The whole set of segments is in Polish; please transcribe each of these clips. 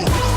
go!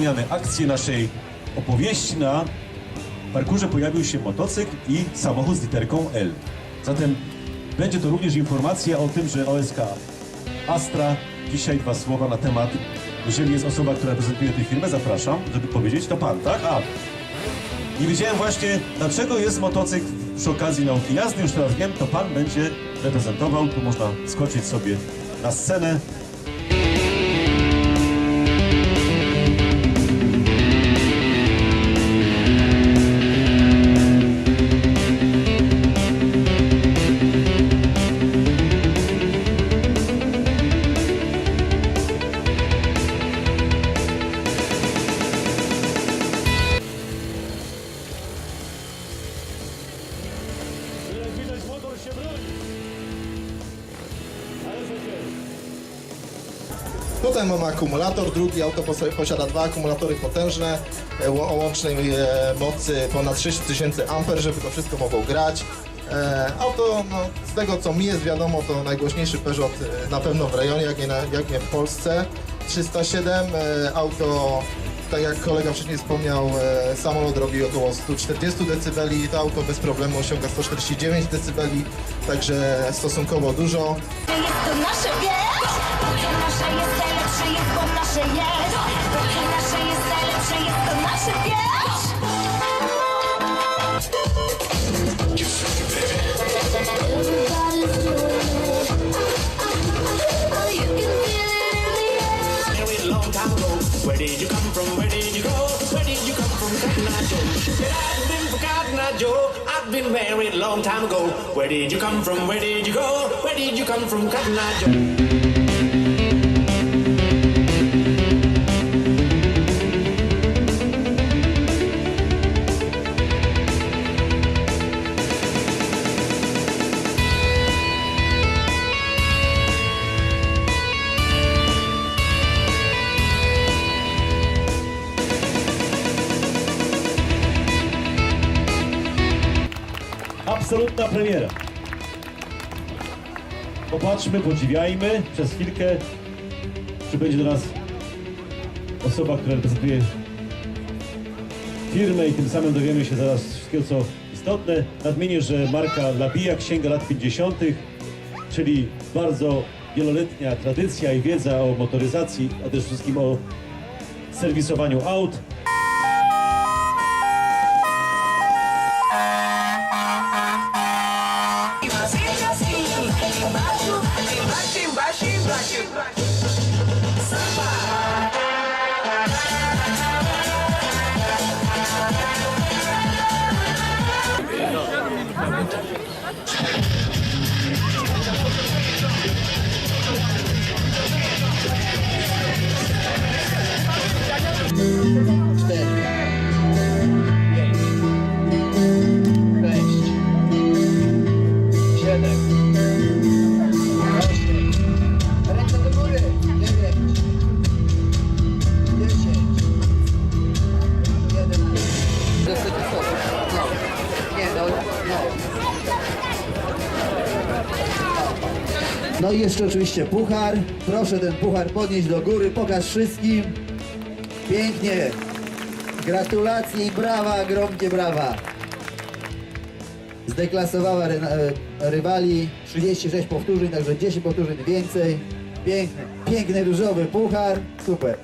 Zmieniamy akcję naszej opowieści. Na parkurze pojawił się motocykl i samochód z literką L. Zatem będzie to również informacja o tym, że OSK Astra. Dzisiaj dwa słowa na temat. Jeżeli jest osoba, która reprezentuje tę firmę, zapraszam, żeby powiedzieć. To pan, tak? A. I wiedziałem właśnie, dlaczego jest motocykl przy okazji nauki jazdy. Już teraz wiem, to pan będzie reprezentował. Tu można skoczyć sobie na scenę. Tutaj mamy akumulator, drugi auto pos- posiada dwa akumulatory potężne e, o łącznej e, mocy ponad 6000 A, żeby to wszystko mogło grać. E, auto, no, z tego co mi jest wiadomo, to najgłośniejszy Peugeot na pewno w rejonie, jak nie, na, jak nie w Polsce. 307, e, auto, tak jak kolega wcześniej wspomniał, e, samolot robi około 140 dB, to auto bez problemu osiąga 149 dB, także stosunkowo dużo. Jest to nasze, nasze jest jest bo nasze jest. Nasze jest jest to nasze? Long time ago. Where did you come from? Where did you go? Where did you come from, Cotton Eye Joe? Popatrzmy, podziwiajmy przez chwilkę, czy będzie do nas osoba, która reprezentuje firmę i tym samym dowiemy się zaraz wszystkiego, co istotne. Nadmienię, że marka Labijak sięga lat 50., czyli bardzo wieloletnia tradycja i wiedza o motoryzacji, a też wszystkim o serwisowaniu aut. No i jeszcze oczywiście puchar. Proszę ten puchar podnieść do góry, pokaż wszystkim. Pięknie. Gratulacje i brawa, gromkie brawa. Zdeklasowała ry, e, rywali 36 powtórzeń, także 10 powtórzeń więcej. Piękny, piękny różowy puchar. Super.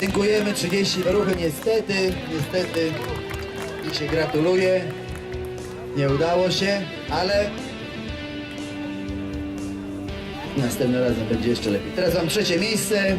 Dziękujemy, 30 ruchy niestety, niestety i się gratuluję. Nie udało się, ale Następnym razem będzie jeszcze lepiej. Teraz mam trzecie miejsce.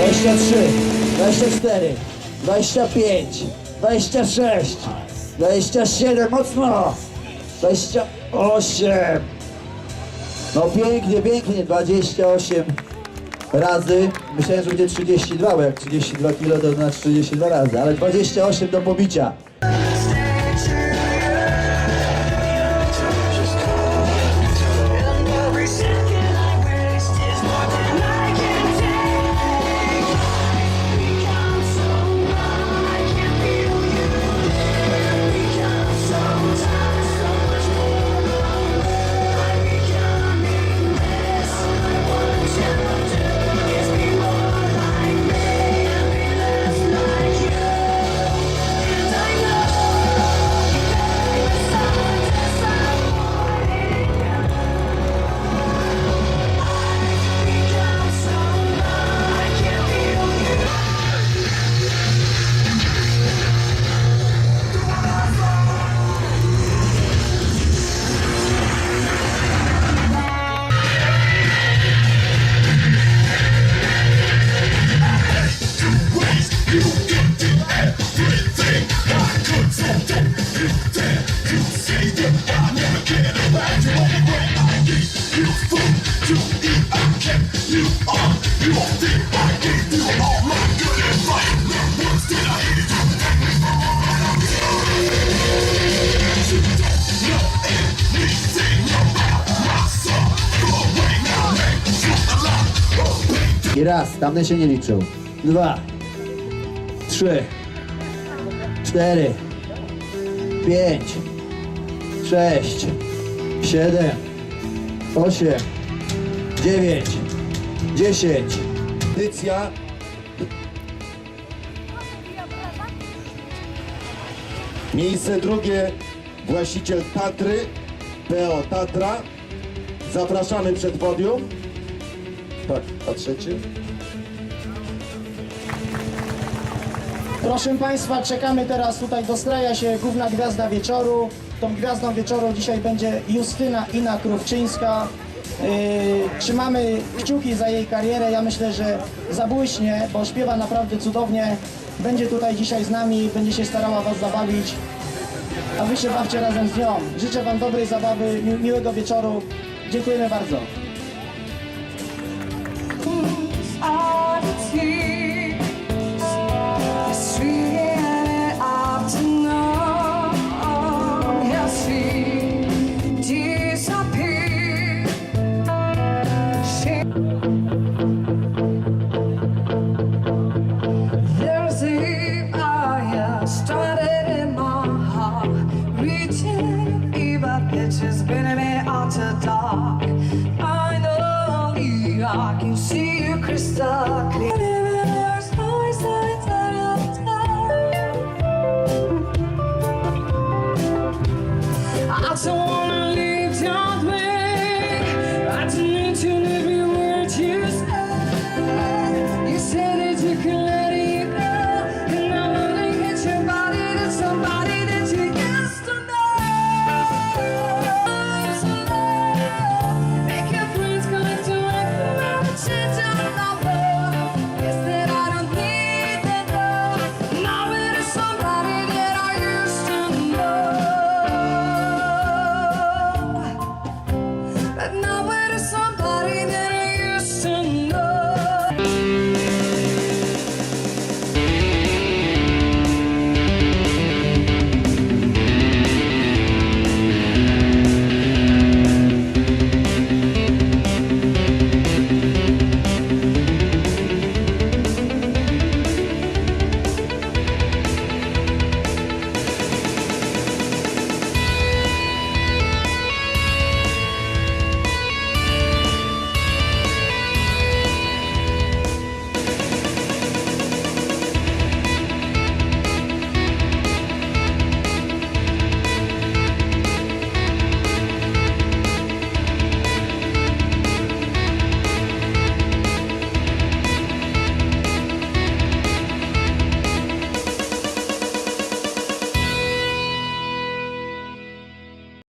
Dwadzieścia trzy, dwadzieścia cztery, dwadzieścia pięć, dwadzieścia sześć, dwadzieścia siedem, mocno, dwadzieścia osiem. No pięknie, pięknie, dwadzieścia osiem razy. Myślałem, że będzie 32, bo jak 32 kilo to znaczy 32 razy, ale 28 do pobicia. I raz, tamten się nie liczył. Dwa, trzy, cztery, pięć, sześć, siedem, osiem, dziewięć, dziesięć. Edycja Miejsce drugie właściciel Tatry, PO Tatra. Zapraszamy przed podium. Tak, a trzecie? Proszę Państwa, czekamy teraz tutaj, dostraja się główna gwiazda wieczoru. Tą gwiazdą wieczoru dzisiaj będzie Justyna Ina Krówczyńska. Yy, trzymamy kciuki za jej karierę. Ja myślę, że zabłyśnie, bo śpiewa naprawdę cudownie. Będzie tutaj dzisiaj z nami, będzie się starała Was zabawić. A Wy się bawcie razem z nią. Życzę Wam dobrej zabawy, mi- miłego wieczoru. Dziękujemy bardzo. I don't wanna leave.